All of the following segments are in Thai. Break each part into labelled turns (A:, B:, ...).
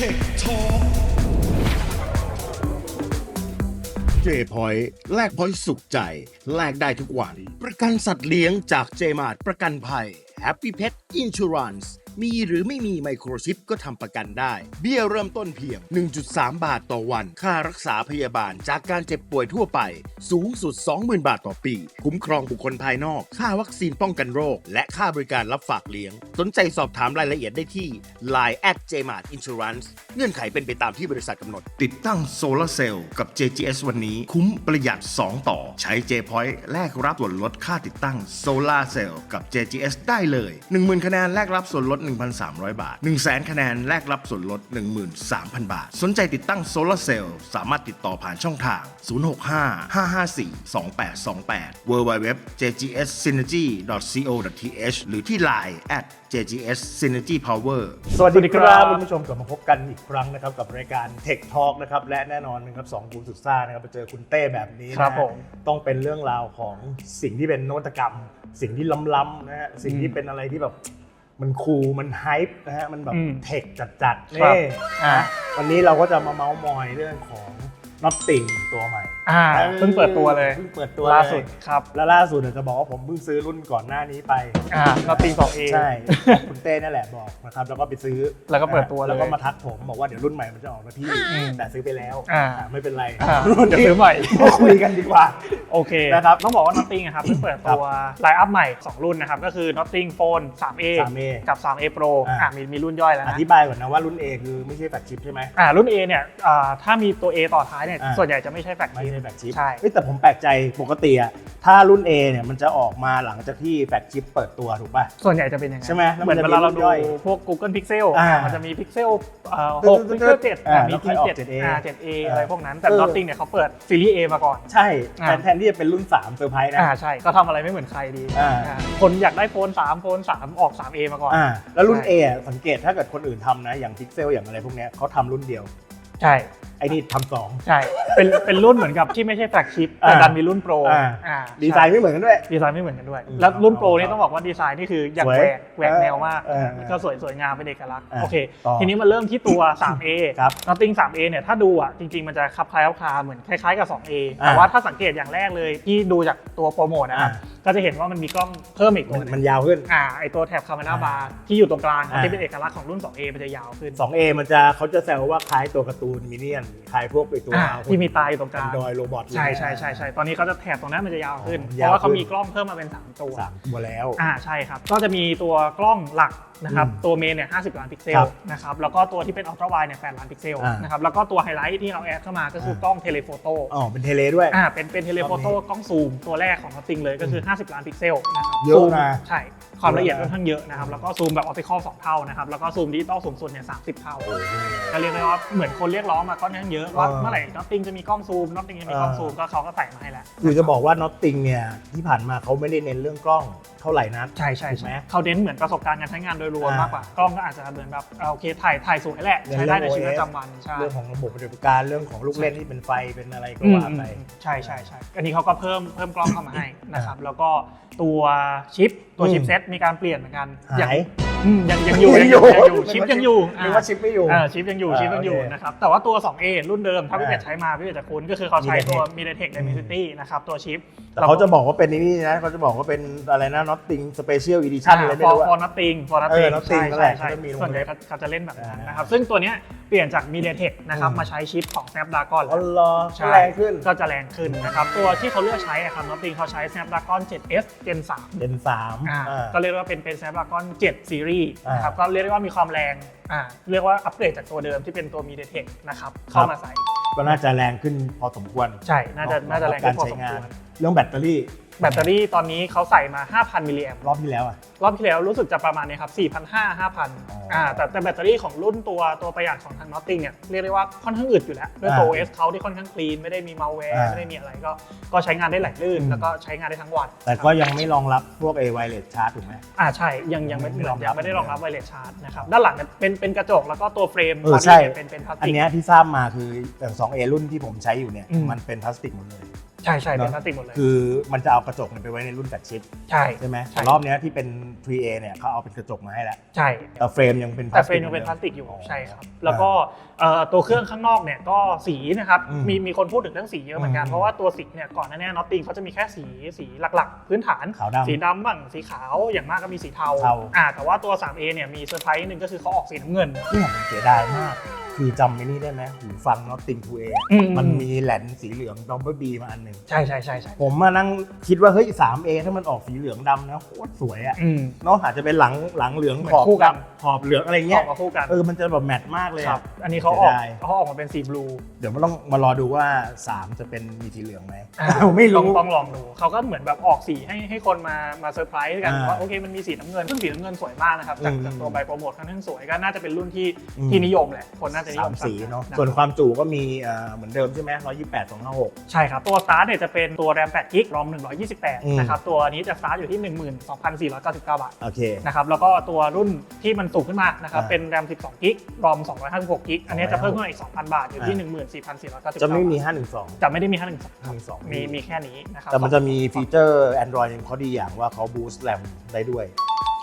A: Tech Talk เจพอยต์แลกพอยต์สุขใจ แลกได้ทุกวัน ประกันสัตว์เลี้ยงจากเจมาร์ประกันภัย Happy Pet Insurance มีหรือไม่มีไมโครชิปก็ทำประกันได้ เบี้ยเริ่มต้นเพียง 1.3 บาทต่อวัน ค่ารักษาพยาบาลจากการเจ็บป่วยทั่วไป สูงสุด 20,000 บาทต่อปี คุ้มครองบุคคลภายนอก ค่าวัคซีนป้องกันโรค และค่าบริการรับฝากเลี้ยง สนใจสอบถามรายละเอียดได้ที่ Line at jmart insurance เงื่อนไขเป็นไปตามที่บริษัทกำหนด ติดตั้งโซลาร์เซลล์กับ JGS วันนี้คุ้มประหยัด 2 ต่อ ใช้ J Point แลกรับส่วนลดค่าติดตั้งโซลาร์เซลล์กับ JGS ได้เลย 10,000 คะแนนแลกรับส่วนลด1,300 บาท 100,000 คะแนนแลกรับส่วนลด 13,000 บาท สนใจติดตั้งโซลาร์เซลล์สามารถติดต่อผ่านช่องทาง 065 554 2828 www jgssynergy co th หรือที่ Line at jgs synergy power
B: สวัสดีค
C: สวัสดีครั
B: รับบคุณผู้ชมกลับมาพบกันอีกครั้งนะครับกับรายการ Tech Talk นะครับและแน่นอนนะครับสองกูสุดซ่านะครับไปเจอคุณเต้แบบนี้นะครับ
C: ผม
B: ต้องเป็นเรื่องราวของสิ่งที่เป็นนวัตกรรม สิ่งที่ล้ำๆนะฮะสิ่งที่เป็นอะไรที่แบบ มันคูลมันไฮป์นะฮะมันแบบ
C: อืม
B: เทคจัดๆ
C: ครับ
B: นี่
C: อ่า
B: นะวันนี้เราก็จะมาเมาส์มอยเรื่องของ Nothing ตัวใหม่
C: อ่าเพิ่งเปิดตัวเลย
B: เพิ่งเปิดตัว
C: ล่าสุด
B: เลย
C: ครับ
B: และล่าสุดเนี่ยจะบอกว่าผมเพิ่งซื้อรุ่นก่อนหน้านี้ไป
C: อ่าเราตีสองเอ
B: ใช่คุณเต้นั่นแหละบอกนะครับแล้วก็ไปซื้อ
C: แล้วก็เปิดตัวเลย
B: แล้วก็มาทักผมบอกว่าเดี๋ยวรุ่นใหม่มันจะออกนะพี่
C: อืม
B: แต่ซื้อไปแล้ว
C: อ่า
B: อ่าไม่เป็นไร
C: อ่า
B: รุ่น
C: เดี๋ยว
B: นี้
C: ซื้อใหม่
B: มาคุยกันดีกว่า
C: โอเค
B: นะครับ
C: ต้องบอกว่า Notting อะครับเพิ่งเปิดตัวไลน์อัพใหม่ 2 รุ่นนะครับก็คือ Notting Phone 3A
B: 3A
C: กับ 3A Pro
B: อ่า
C: อ่ามีมีรุ่นย่อยแล้ว
B: อ
C: นะ
B: ธิบายก่อนนะว่ารุ่น A คือไม่ใช่แฟลกชิพใช่ไหม
C: อ่ารุ่น A เนี่ยอ่าถ้ามีตัว A ต่อท้ายเนี่ย
B: อ่า
C: ส่วนใหญ่จะไม่ใช่แฟลก
B: ไม่
C: ชิป
B: ใช่แฟลกชิพ
C: ใช่
B: เฮ้ยแต่ผมแปลกใจปกติอะถ้ารุ่น A เนี่ยมันจะออกมาหลังจากที่แฟลกชิพเปิดตัวถูกป่ะ
C: ส่วนใหญ่จะเป็นอย่างนั้น
B: ใช่ไหมแล้ว
C: เห
B: มั
C: มือนน
B: จะ
C: เวลาเรา
B: มีรุ่
C: ดู
B: นย่อย
C: พวก Google Pixel
B: อ่า
C: มันจะมี Pixel เอ่อ
B: ตึ๊ด
C: 6
B: ตึ๊ด
C: Pixel 7
B: อ่า
C: มี
B: แล้วค่อยออก
C: 7
B: 7A
C: อ่า 7A
B: เอออ
C: อะไรพวกนั้น แต่
B: เออ
C: Notting เนี่ยเขาเปิดซีรีส์ A มาก่อน
B: ใช่
C: อ่า
B: แทนแทนที่จะเป็นรุ่น3เซอร์ไพรส์นะ
C: อ่าใช่ ก็ทำอะไรไม่เหมือนใครดี
B: อ่า
C: อ่าคนอยากได้โฟน3โฟน3ออก 3A มาก่อน
B: อ่าแล้วรุ่น
C: ใช่
B: A อะสังเกตถ้าเกิดคนอื่นทำนะ อย่างพิกเซลอย่างอะไรพวกเนี้ยเขาทำรุ่นเดียว
C: ใช่
B: ไอ้นี่ทำสอง
C: ใช่ เป็นเป็นรุ่นเหมือนกับที่ไม่ใช่แฟลกชิปแต่
B: อ่า
C: ดันมีรุ่นโปร
B: อ่า
C: อ่า
B: ดีไซน์ไม่เหมือนกันด้วย
C: ดีไซน์ไม่เหมือนกันด้วย
B: อืม
C: แล้วรุ่นโปร
B: เอา
C: นี่
B: เอา
C: ต้องบอกว่าดีไซน์นี่คืออย่าง
B: สวย
C: แหวกแหวก
B: เออ
C: แนวมาก
B: เออ
C: ก็สวยสวยงามเป็นเอกลักษณ์
B: อ่า
C: โอเค
B: ต่อ
C: ทีนี้มาเริ่มที่ตัว 3A
B: ครับ
C: Notting 3A เนี่ยถ้าดูอะจริงๆ มันจะคลับคล้ายคลับคลาเหมือนคล้ายๆกับ 2A
B: อ่า
C: แต่ว่าถ้าสังเกตอย่างแรกเลยที่ดูจากตัวโปรโมทนะครับ
B: อ่
C: ก็จะเห็นว่ามันมีกล้องเพิ่มอีกตั
B: มั
C: วนหนึง
B: มันยาวขึ้น
C: อ่าไอตัวแถบคาเมรา
B: อ่า
C: บาร์ที่อยู่ตรงกลาง
B: อ่า
C: ที่เป็นเอกลักษณ์ของรุ่น 2A มันจะยาวขึ้น
B: 2A มันจะเขาจะแซวว่าคล้ายตัวการ์ตูนมินเนี่ยนคล้ายพวกไอตัว
C: อ่าที่มีตาอยู่ตรงกลาง
B: ดอยโรบอท
C: ใช่ใช่ใช่ใช่ตอนนี้เขาจะแถบตรงนั้นมันจะยาวขึ้น
B: อ๋อ
C: เพ
B: ยาว
C: ราะว่าเขา
B: ขึ้น
C: มีกล้องเพิ่มมาเป็น 3 ตัว
B: สามตัวแล้ว
C: อ่าใช่ครับ ก็จะมีตัวกล้องหลักนะครับ
B: อืม
C: ตัวเมนเนี่ย 50 ล้านพิกเซ
B: ครั
C: ล
B: บ
C: นะครับ แล้วก็ตัวที่เป็นอัลตร้าไวเนี่ย 8 ล้านพิกเซล
B: อ่าน
C: นะครับ แล้วก็ตัวไฮไลท์ที่เราแอดเข้ามาก็คือ
B: อ่าก
C: ล้องเทเลโฟโต้
B: อ๋อเป็นเทเลด้วย
C: อ่า เป็นเป็นเทเลโฟโต้
B: รอบนี้
C: กล้องซูมตัวแรกของ Nothing เลยก็คือ 50 ล้านพิกเซลนะครับ
B: เยอะ
C: ซูม
B: นะ
C: ใช่ ความละเอียด
B: เยอะนะ
C: ค่อนข้างเยอะนะครับ แล้วก็ซูมแบบออปติคอล2เท่านะครับ แล้วก็ซูมดิจิตอลสูงสุดเนี่ย30 เท่าก็เรียกได้ว่าเหมือนคนเรียกร้องมาก็ค่อนข้างเยอะว่า
B: เออ
C: เมื่อไหร่ Nothing จะมีกล้องซูม Nothing จะมีกล้อง
B: เออ
C: ซูมก็เขาก็ใส่มาให้แล้ว
B: คือจะบอกว่า Notting เนี่ยที่ผ่านมาเขาไม่ได้เน้นเรื่องกล้องเท่าไหร่นะ
C: ใช่ใช่
B: ถูกไหม
C: ใช่เขาเน้นเหมือนประสบการณ์การใช้งานโดยรวม
B: อ่าม
C: มากกว่ากล้องก็อาจจะเหมือนแบบเอาโอเคถ่ายถ่ายสวยแหละ
B: เน้น
C: ใช้ได้ใน
B: เรื่อง
C: ชีวิตประ
B: OS
C: จำวันใช่
B: เรื่องของระบบปฏิบัติการเรื่องของลูกเล่นที่เป็นไฟเป็นอะไรก็
C: อืม
B: ว่า
C: อืม
B: ไป
C: อืมใช่ใช่ใช่อันนี้เขาก็เพิ่มเพิ่มกล้องเข้ามาให้นะครับแล้วก็ตัวชิปตัว
B: อืม
C: ชิปเซ็ตมีการเปลี่ยนเหมือนกัน
B: หาย
C: อืมยังยังอยู่
B: ยั
C: ยังง
B: อ
C: อยู่ยู่ยังอยู่ชิปยังอยู่
B: หรือว่าชิปไม่อยู่
C: เออชิปยังอยู่
B: อ่า
C: ชิปยังอยู่
B: โอเค
C: นะครับแต่ว่าตัว 2A รุ่นเดิมถ้าพี่
B: อ่า
C: เป็ดใช้มาพี่เป็ดจะคุ้นก็คือเขาใช้ตัว
B: MediaTek
C: MediaTek Dimensity นะครับตัวชิป
B: แต่เขาจะบอกว่าเป็นนี่นะเขาจะบอกว่าเป็นอะไรนะ Notting Special Edition อะไรไม่
C: ฟอ
B: รู้
C: ร์ฟอ
B: อะ
C: ร์นัตติงฟอร์นัต
B: เอ
C: ติ
B: อง Nothing นั่นแหละ
C: ใช่
B: เขาจะมีลง
C: ส่วนใหญ่
B: เล็บ
C: เขาจะเล่นแบบนั้น
B: อ่าน
C: นะครับซึ่งตัวเนี้ย เปลี่ยนจาก MediaTek นะครับ
B: อืม
C: มาใช้ชิปของ Snapdragon
B: อ๋อเหรอ
C: ใช่
B: แรงขึ้น
C: ก็จะแรงขึ้นนะครับตัวที่เขาเลือกใช้อะครับ Nothing เขาใช้ Snapdragon 7S Gen 3
B: เป็นสาม
C: อ่า
B: อ่า
C: ก็เรียกว่าเป็นเป็น Snapdragon 7 Series
B: อ่าน
C: นะครับก็เรียกได้ว่ามีความแรงอ่าเรียกว่าอัปเกรดจากตัวเดิมที่เป็นตัว MediaTek นะครับเข้ามาใส่
B: ก็น่าจะแรงขึ้นพอสมควร
C: ใช่ น่าจะน่าจะแรงขึ้นพอสมควร
B: เรื่องแบตเตอรี่
C: แบตเตอรี่ตอนนี้เขาใส่มา 5,000 มิลลิแอม
B: รอบที่แล้วอะ
C: รอบที่แล้วรู้สึกจะประมาณนี้ครับ4,500 5,000
B: อ๋ออ่
C: อ่าแต่แต่แบตเตอรี่ของรุ่นตัวตัวประหยัดของทาง Notting เนี่ยเรียกได้ว่าค่อนข้างอึดอยู่แล้วด้วยตัว
B: อ่า
C: OS เขาที่ค่อนข้างคลีนไม่ได้มีมาแวร์
B: อ่า
C: ไม่ได้มีอะไรก็ก็ใช้งานได้ไหลลื่น
B: อืม
C: แล้วก็ใช้งานได้ทั้งวัน
B: แต่ก็ยังไม่รองรับพวก A wireless charge ถูกไหม
C: อ่าใช่ยังยังไม่
B: ไม่รองรับ
C: ยังไม่ได้รองรับไวเลสชาร์จนะครับด้านหลังเนี่ยเป็นเป็นกระจกแล้วก็ตัวเฟรม
B: เออบ
C: อดี้
B: ใช่
C: เนี่ยเป็นเป็นพลาส
B: อัน
C: ติก
B: เนี้ยที่ทราบมาคืออย่าง 2A รุ่นที่ผมใช้อยู่เนี่ย
C: อืม
B: มันเป็นพลาสติกหมดเลย
C: ใช่ใช่เป็น
B: เนอะ
C: พลาสติกหมดเลย
B: คือมันจะเอากระจกเนี่ยไปไว้ในรุ่นแฟลชชิป
C: ใช่
B: ใช่ไหม
C: ใช่
B: แต่รอบเนี้ยที่เป็น 3A เนี่ยเขาเอาเป็นกระจกมาให้แล้ว
C: ใช่
B: แต่เฟรมยังเป็นพลา
C: แต่
B: ส
C: เฟร
B: ติ
C: ม
B: ก
C: ยังเป็น
B: ห
C: พ
B: มื
C: ลา
B: อ
C: สติกอยู่
B: อ๋อ
C: ใช่ครับ แล้วก็เอ่อตัวเครื่องข้างนอกเนี่ยก็สีนะครับ
B: อืม
C: มีมีคนพูดถึงเรื่องสีเยอะเหมือนกัน
B: อืม
C: เพราะว่าตัวสีเนี่ยก่อนหน้านี้น็อตติงเขาจะมีแค่สีสีหลักๆ พื้นฐาน
B: ขาวดำ
C: สีดำบ้างสีขาวอย่างมากก็มีสีเทา
B: เทา
C: อ่าแต่ว่าตัว 3A เนี่ยมีเซอร์ไพรส์หนึ่งก็คือเขาออกสีน้ำเงิน
B: เนี่ยมันเสียดายมาก คือจำไม่นี่ได้ไหมหูฟัง Nothing 2A
C: อืม
B: มันมีแหลนสีเหลืองดอมเบอร์บีมาอันหนึ่ง
C: ใช่ใช่ใช่ใช่
B: ผมมานั่งคิดว่าเฮ้ย 3A ถ้ามันออกสีเหลืองดำนะโคตรสวยอะ
C: อืม
B: เนาะอาจจะเป็นหลังหลังเหลือง
C: เหมื
B: ข
C: อน
B: อบ
C: คู่กัน
B: ขอบเหลืองอะไร
C: อ
B: เงี้
C: อยกมาคู่กัน
B: เออมันจะแบบแมทมากเลย
C: ครั
B: อะ
C: บอันนี้เขาออก
B: เสียดาย
C: เขาออกมาเป็นสีบลู
B: เดี๋ยวมันต้องมารอดูว่า 3 จะเป็นมีสีเหลืองไหม
C: อ่า
B: ไม่
C: ต้อง
B: รู้
C: ต้องลองดูเขาก็เหมือนแบบออกสีให้ให้คนมามาเซอร์ไพรส์กัน
B: อ่า
C: ว่าโอเคมันมีสีน้ำเงินซึ่งสีน้ำเงินสวยมากนะครับจาก
B: อืม
C: จากตัวใบโปรโมทค่อนข้างสวยก็น่าจะเป็นรุ่นที่
B: อืม
C: ที่นิยมแหละคนน่าจะนิย
B: สามมสี
C: สั่ง
B: เนาะ
C: ครับ
B: ส่วนความจุก็มีเอ่อเหมือนเดิมใช่ไหม128 256
C: ใช่ครับตัวสตาร์ทเนี่ยจะเป็นตัวแรม8กิกรอม
B: อืม
C: 128 นะครับ ตัวนี้จะสตาร์ทอยู่ที่ 12,499 บาท
B: โอเค
C: นะครับ แล้วก็ตัวรุ่นที่มันสูงขึ้นมานะครับ
B: อ่า
C: เป็นแรม12กิกรอม256กิกอันนี้จะเพิ่มขึ้นมาอีก 2,000 บาท อยู่ที่ 14,499
B: จะไม่มี 512
C: จะไม่ได้มี 512
B: 512
C: มีมีแค่นี้นะครับ
B: แต่มันจะมีฟีเจอร์ Android ยังเขาดีอย่างว่าเขาบูสต์แรมได้ด้วย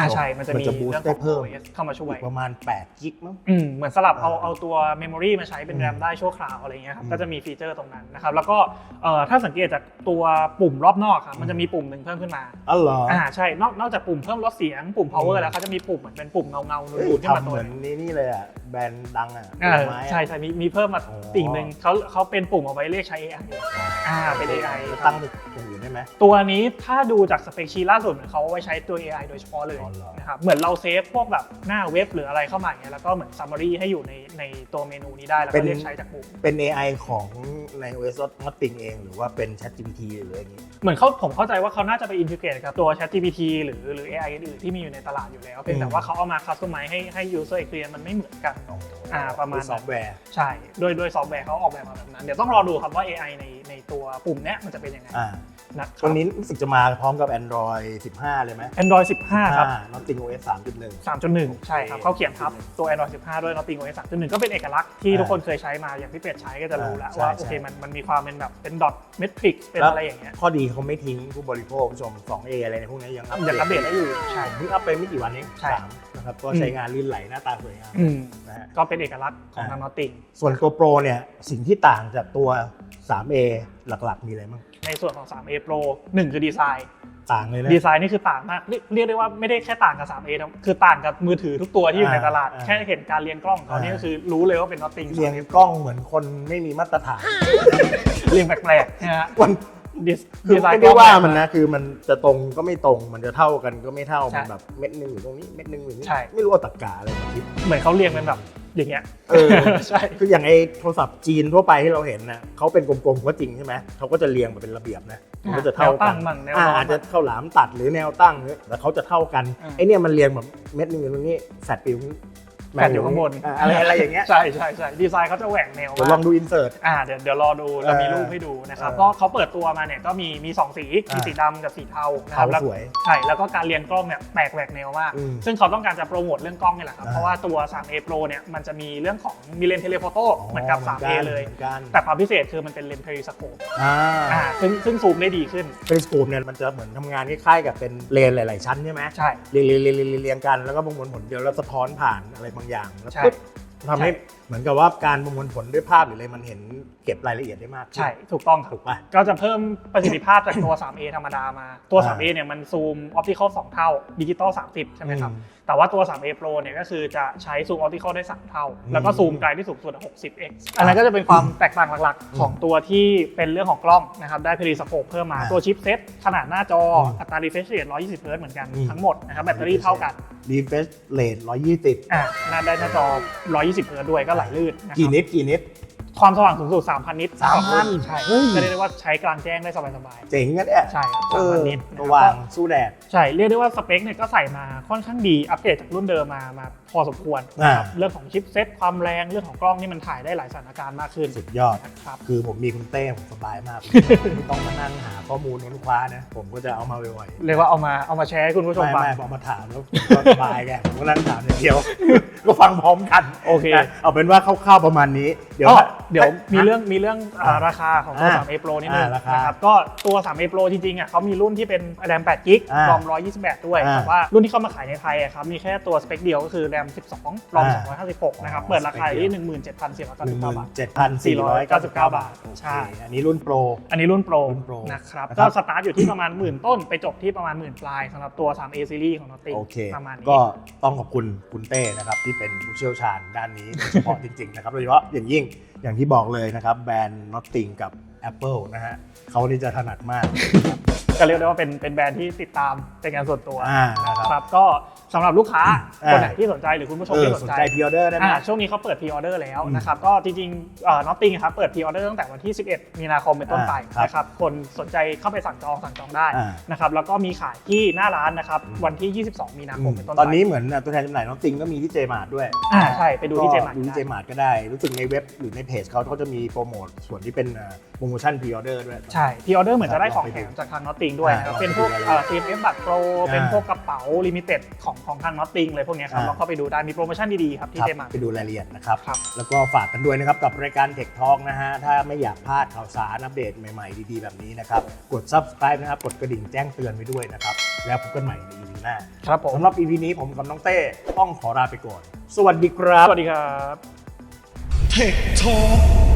C: อ่าใช่มันจะ
B: มัน
C: มี
B: จะ boost
C: เรื่อง
B: ได้
C: ของ
B: เพิ่ม
C: OS เข้ามาช่วย
B: อีกประมาณ8กิกมั้ง
C: อืมเหมือนสลับเอา
B: อ่า
C: เอาตัวเมมโมรีมาใช้เป็นแรมได้ชั่วคราวอะไรเงี้ยครับ
B: อืม
C: ก็จะมีฟีเจอร์ตรงนั้นนะครับแล้วก็เอ่อถ้าสังเกตจากตัวปุ่มรอบนอกครับมันจะมีปุ่มหนึ่งเพิ่มขึ้นมา
B: อ๋อเหรอ
C: อ่าใช่นอกนอกจากปุ่มเพิ่มลดเสียงปุ่ม power
B: อืม
C: แล้วเขาจะมีปุ่มเหมือนเป็นปุ่มเงาเงาๆ
B: เฮ้ย
C: นูนๆขึ้นมา
B: ทำ
C: ตั
B: เห
C: ว
B: มือน
C: หนึ่ง
B: นี่นี่เลยอะแบรนด์ดังอะ
C: อ่า
B: ไม้อะ
C: ใช่ใช่มีมีเพิ่มมา
B: อ๋อ
C: ติ่งหนึ่งเขาเขาเป็นปุ่มเอาไว้เรียกใช้ AI อ่าเป็น AI
B: ตั้งเป็นอย่างอื่นได้ไหม
C: ตัวนี้ถ้าดูจากสเปคชีทล่าสุดเหมือนเขาเอาไว้ใช้ตัว AI โดยเฉพาะเลย
B: อ๋อเหรอ
C: นะครับเหมือนเราเซฟพวกแบบหน้าเว็บหรืออะไรเข้ามาอย่างเงี้ยแล้วก็เหมือน summary ให้อยู่ในในตัวเมนูนี้ได้แล้วก็เรียกใช้จากปุ่ม
B: เป็น AI ของใน OS Nothing เอง หรือว่าเป็น ChatGPT หรืออะไรอย่างงี้
C: เหมือนเขาผมเข้าใจว่าเขาน่าจะไปอินทิเกรตกับตัว ChatGPT หรือหรือ AI อื่นๆที่มีอยู่ในตลาดอยู่แล้วเพียงแต่
B: อืม
C: ว่าเขาเอามาคัสตอมไมซ์ให้ให้ user experience มันไม่เหมือนกัน อ่าประมาณนั้น
B: ซอฟต์แวร์
C: ใช่โดยโดยซอฟต์แวร์เขาออกแบบมาแบบนั้น เดี๋ยวต้องรอดูครับว่า AI ในในตัวปุ่มเนี้ยมันจะเป็นยังไง
B: อ่า
C: นะค
B: ต
C: รั
B: ร
C: บ
B: งนี้รู้สึกจะมาพร้อมกับ Android 15 เลยไหม
C: Android 15 ครับ
B: อ่า Nothing OS 3.1
C: 3.1 ใช่ครับ เขาเขียนทับตัว Android 15 ด้วย Nothing OS 3.1 ก็เป็นเอกลักษณ์ที่
B: อ่า
C: ทุกคนเคยใช้มาอย่างพี่เป็ดใช้ก็จะรู้แล้ว
B: อ่า
C: ว่า
B: ใช่
C: โอเค
B: ใช่
C: มันมันมีความเป็นแบบเป็นดอทเมทริกเป็นอะไรอย่างเงี้ย
B: ข้อดีเขาไม่ทิ้งผู้บริโภคผู้ชม 2A อะไรในพวกนี้ยังอัป
C: ยังอัปเดตได้อยู่ ใช่
B: เพิ่งอัปไปไม่กี่วันเอง
C: ใช่
B: สามนะครับก็ใช้งานลื่นไหลหน้าตาสวยงาม
C: อืม
B: นะฮะ
C: ก็เป็นเอกลักษณ์ของทาง
B: อ่า
C: Nothing
B: ส่วนตัวโปรเนี่ยสิ่งที่ต่างจากตัว 3A หลักๆ มีอะไรบ้าง
C: ในส่วนของ 3A Pro 1 คือดีไซน์
B: ต่างเลยนะ
C: ดีไซน์นี่คือต่างมากเรียกเรียกได้ว่าไม่ได้แค่ต่างกับ 3A นะคือต่างกับมือถือทุกตัวที่อยู่ในตลาด
B: อ่า
C: แค่เห็นการเรียงกล้องของเขา
B: อ่า
C: นี่ก็คือรู้เลยว่าเป็น Nothing
B: เรียงกล้องเหมือนคนไม่มีมาตรฐาน
C: เรียงแปลกๆนะฮะ
B: มัน
C: ดี
B: คือ
C: ดีไซน์
B: ไม่ได้ว่ามัน
C: กล้อง
B: นะคือมันจะตรงก็ไม่ตรงมันจะเท่ากันก็ไม่เท่า
C: ใช่
B: มันแบบเม็ดหนึ่งอยู่ตรงนี้เม็ดหนึ่งอยู่นี่
C: ใช่
B: ไม่รู้เอาตรกกะอะไรมาคิด
C: เหมือนเขาเรียงเป็นแบบ อย่างเงี้ย
B: เออ
C: ใช่
B: คืออย่างไอ้โทรศัพท์จีนทั่วไปที่เราเห็นนะเขาเป็นกลมๆก็จริงใช่ไหมเขาก็จะเรียงมาเป็นระเบียบนะมันก็จะเท่า
C: แนวตั้
B: กั
C: ง
B: น
C: มั่งแนว
B: อ่าน
C: อน
B: อาจจะเข้าหลามตัดหรือแนวตั้งเนี่ยแต่เขาจะเท่ากัน
C: อ่า
B: ไอ้เนี่ยมันเรียงแบบเม็ดหนึ่งอยู่ตรงนี้แฟดปิว
C: แฟดอยู่ข้างบน
B: อ่าอะไรอะไรอย่างเงี้ย
C: ใช่ใช่ใช่ดีไซน์เขาจะแหวกแนว
B: เดี๋ยวล
C: มา
B: อกงดูอินเสิร์ต
C: อ่าเดี๋ยวเดี๋ยวรอดูเรามี
B: เออ
C: รูปให้ดูนะครับ
B: เออ
C: ก็เขาเปิดตัวมาเนี่ยก็มีมีสองสีมี
B: อ่า
C: สีดำกับสีเทานะครับ
B: เทา
C: แล้ว
B: สวย
C: ใช่แล้วก็การเรียงกล้องเนี่ยแปลกแหวกแนวมาก
B: อืม
C: ซึ่งเขาต้องการจะโปรโมทเรื่องกล้องนี่แหละครับ
B: อ่า
C: เพราะว่าตัว 3A Pro เนี่ยมันจะมีเรื่องของมีเลนส์เทเลโฟโต้เหมือนกับ 3A เลย
B: หมือนกัน
C: แต่ความพิเศษคือมันเป็นเลนส์เพริสโคป
B: อ่า
C: อ่าซึ่งซึ่งซูมได้ดีขึ้น
B: เฟซบุ๊กเนี่ยมันจะเหมือนทำงานคล้ายๆกับเป็นเลนหลาย ๆ ชั้นใช่ไหม
C: ใช่
B: เรียงเรียงเรียงเรียงเรียงกันแล้วก็ประมวลผลเดียวแล้วสะท้อนผ่านอะไรบางอย่างแล้ว
C: ใช่
B: ปึ๊บทำให้
C: ใช่
B: เหมือนกับว่าการประมวลผลด้วยภาพหรืออะไรมันเห็นเก็บรายละเอียดได้มากขึ้น
C: ใช่ถูกต้องครับ
B: ถูกป่ะ
C: ก็จะเพิ่มประสิทธิภาพจากตัว 3A ธรรมดามา ตัว
B: อ่า
C: 3A เนี่ยมันซูมออปติคอล2เท่าดิจิตอล30 ใช่ไหมครับ
B: อืม
C: แต่ว่าตัว 3A Pro เนี่ยก็คือจะใช้ซูมออปติคอลได้ 3 เท่า
B: อืม
C: แล้วก็ซูมไกลที่สูงสุด 60x อันนั้นก็จะเป็นความแตกต่างหลักๆ ของตัวที่เป็นเรื่องของกล้องนะครับได้พรีสโคปเพิ่มมา
B: อ่า
C: ตัวชิปเซ็ตขนาดหน้าจออ
B: ม
C: อัตรา refresh rate 120 Hz เหมือนกัน
B: อืม
C: ทั้งหมดนะครับแบตเตอรี่เท่ากัน
B: รีเฟชเลท120
C: อ่าหน้าได้หน้าจอ 120 Hz ด้วยก็ไหลลื่นนะค
B: กี่
C: รับ
B: นิดกี่นิด
C: ความสว่างสูงสุด3,000 นิต
B: 3,000
C: ใช่
B: เฮ้ย
C: ก็เรียกได้ว่าใช้กลางแจ้งได้สบาย
B: เจ๋งกันเนี่ย
C: ๆใช่ครับ
B: เออ
C: 3,000 นิตนะ
B: ส
C: ครับ
B: ว่าง
C: ก็
B: สู้แดด
C: ใช่เรียกได้ว่าสเปคเนี่ยก็ใส่มาค่อนข้างดีอัปเกรดจากรุ่นเดิมมามาพอสมควรนะครับ
B: อ่า
C: เรื่องของชิปเซ็ตความแรงเรื่องของกล้องนี่มันถ่ายได้หลายสถานการณ์มากขึ้น
B: สุดยอด
C: นะครับ
B: คือผมมีคุณเต้ผมสบายมากไม่ต้องมานั่งหาข้อมูลค้นคว้านะ ผมก็จะเอามาบ่อยๆ
C: เรียกว่าเอามาเอามาแชร์ให้คุณผู้ชม
B: ไม่
C: ฟัง
B: ไม่พอมาถามแล้วผมก็สบายไงผมก็นั่งถามอย่างเดียว ก็ฟังพร้อมกัน
C: โอเค
B: นะเอาเป็นว่าคร่าวๆประมาณนี้ เดี๋ยว
C: อ๋อเดี๋ยว
B: เอ้ย
C: มีเรื่องมีเรื่องอ่า
B: อ่า
C: ราคาของตัว
B: อ่า
C: 3A Pro นิดนึง
B: อ่าราคา
C: นะครับก็ตัว 3A Pro จริงๆอะเขามีรุ่นที่เป็นแรม8กิก
B: อ่าร
C: อม128 ด้วย
B: อ่า
C: แต่ว่ารุ่นที่เข้ามาขายในไทยอะครับมีแค่ตัวสเปคเดียวก็คือแรม12รอม
B: อ่า
C: 256นะครับ
B: อ๋อ
C: เปิดราคาอยู่ที่
B: สเปคเดียว
C: 17,499
B: หนึ่งห
C: บา
B: มื่น
C: ท
B: เจ็ดพันสี่ร้อยเก้าสิบเก้าบาท
C: ใช่
B: โอเคอันนี้รุ่นโปร
C: อันนี้รุ่นโปร
B: รุ่น Pro
C: นะครับ
B: นะครับ
C: ก็สตาร์ทอยู่ที่ประมาณหมื่นต้นไปจบที่ประมาณหมื่นปลายสำหรับตัว 3A Series ของ Nothing
B: โอเค
C: ประมาณนี้
B: ก็ต้องขอบคุณคุณเต้นะครับที่เป็นผู้เชี่ยวชาญด้านนี้โดยเฉพาะจริงๆนะครับโดยเฉพาะอย่างยิ่ง อย่างที่บอกเลยนะครับ แบรนด์ Notting กับ Apple นะฮะเขานี่จะถนัดมาก
C: ก็เรียกได้ว่าเป็นเป็นแบรนด์ที่ติดตามเป็นงานส่วนตัว
B: อ่านะครับ
C: นะครับก็ สำหรับลูกค้า
B: อ่า
C: คนไหนที่สนใจหรือคุณผู้ชม
B: เออ
C: ที่
B: ส
C: ส
B: น
C: น
B: ใจ
C: ใจ
B: พ r ออเดอร์ได้ไหม
C: อ่าช่วงนี้เขาเปิดพ r ออเดอร์แล้ว
B: อืม
C: นะครับก็จริงๆเอ่อ Notting ครับเปิดพ r ออเดอร์ตั้งแต่วันที่ 11 มีนาคมเป็นต้นไป
B: อ่าครับ
C: นะครับคนสนใจเข้าไปสั่งจองสั่งจองได้
B: อ่า
C: นะครับแล้วก็มีขายที่หน้าร้านนะครับ
B: อืม
C: วันที่ 22 มีนาคมเป็นต้นไป
B: ตอนนี้เหมือนตัวแทนจำหน่าย Notting ก็มีที่เจมาร์ด้วย
C: อ่าใช่ไปดูที่เจมาร์
B: ดูที่เจมาร์ก็ได้ รู้สึกในเว็บหรือในเพจเขาเขาจะมีโปรโมทส่วนที่เป็นเอ่อโปรโมชั่นพ r ออเดอร์ด้วย
C: ใช่พ r ออเดอร์เหมือนจะได้
B: ค
C: ข
B: รับ
C: องแถมจากทาง Notting ด้วยนะครับ
B: อ่า
C: เป็นพวก
B: ลองไปดู
C: เอ่อ CMF บัตรโปร
B: อ่า
C: เป็นพวกกระเป๋าลิมิเต็ดของของทาง Notting อะไรพวกเนี้ยครับ
B: อ่า
C: เราก็ไปดูได้มีโปรโมชั่นดีๆครับที่
B: ครับ
C: เจมาร์
B: ไปดูรายละเอียดนะครับ
C: ครับ
B: แล้วก็ฝากกันด้วยนะครับกับรายการ Tech Talk นะฮะ ถ้าไม่อยากพลาดข่าวสารอัปเดตใหม่ๆ ดีๆ แบบนี้นะครับ กด subscribe นะครับ กดกระดิ่งแจ้งเตือนไว้ด้วยนะครับ แล้วพบกันใหม่ใน EP หน้า
C: ครับผม
B: สำหรับ EP นี้ผมกับน้องเต้ต้องขอลาไปก่อน สวัสดีครับ
C: สวัสดีครับ
A: Tech Talk